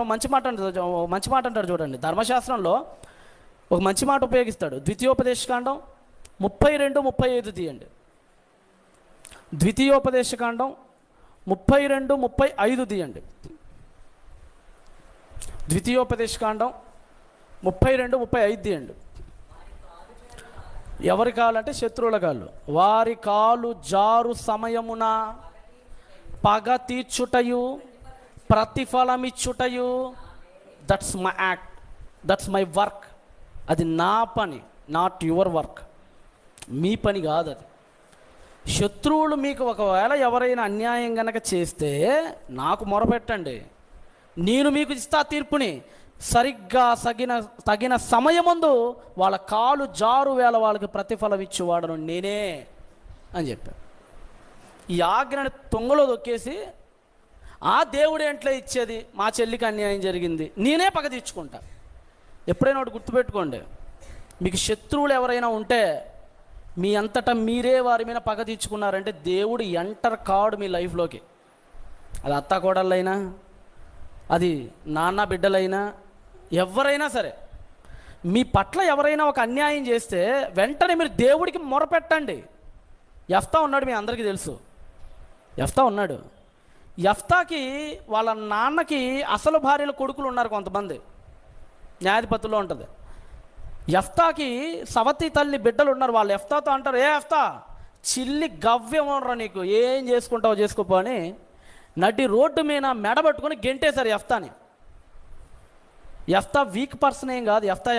మంచి మాట అంటారు మంచి మాట అంటారు చూడండి. ధర్మశాస్త్రంలో ఒక మంచి మాట ఉపయోగిస్తాడు. ద్వితీయోపదేశకాండం ముప్పై రెండు ముప్పై ఐదు తీయండి. ద్వితీయోపదేశకాండం ముప్పై రెండు ముప్పై ఐదు తీయండి. ద్వితీయోపదేశకాండం ముప్పై రెండు ముప్పై ఐదు తీయండి. ఎవరి కాలంటే శత్రువుల కాళ్ళు. వారి కాలు జారు సమయమున పగ తీర్చుటయు ప్రతిఫలం ఇచ్చుటయు that's my act that's my work అది నా పని నాట్ యువర్ వర్క్ మీ పని కాదు అది శత్రువులు మీకు ఒకవేళ ఎవరైనా అన్యాయం కనుక చేస్తే నాకు మొరపెట్టండి. నేను మీకు ఇస్తా తీర్పుని. సరిగ్గా తగిన తగిన సమయమందు వాళ్ళ కాలు జారు వేళ వాళ్ళకి ప్రతిఫలం ఇచ్చేవాడను నేనే అని చెప్పాను ఈ ఆజ్ఞని తొంగలో దొక్కేసి ఆ దేవుడు ఎంట్లో ఇచ్చేది మా చెల్లికి అన్యాయం జరిగింది. నేనే పగ తీర్చుకుంటా. ఎప్పుడైనా ఒకటి గుర్తుపెట్టుకోండి. మీకు శత్రువులు ఎవరైనా ఉంటే మీ అంతటా మీరే వారి మీద పగ తీర్చుకున్నారంటే దేవుడు ఎంటర్ కాడు మీ లైఫ్లోకి. అది అత్త కోడళ్ళైనా అది నాన్న బిడ్డలైనా ఎవరైనా సరే. మీ పట్ల ఎవరైనా ఒక అన్యాయం చేస్తే వెంటనే మీరు దేవుడికి మొరపెట్టండి. ఎఫ్తా ఉన్నాడు మీ అందరికీ తెలుసు. ఎఫ్తా ఉన్నాడు. ఎఫ్తాకి వాళ్ళ నాన్నకి అసలు భార్యల కొడుకులు ఉన్నారు కొంతమంది. న్యాయాధిపతిలో ఉంటుంది. ఎఫ్తాకి సవతి తల్లి బిడ్డలు ఉన్నారు వాళ్ళు. ఎఫ్తాతో అంటారు ఏ ఎఫ్తా చిల్లి గవ్యం ఉండరా నీకు. ఏం చేసుకుంటావో చేసుకోపో అని నటి రోడ్డు మీద మెడబట్టుకొని గెంటేశారు ఎఫ్తాని ఎఫ్తా వీక్ పర్సన్ ఏం కాదు. ఎఫ్తా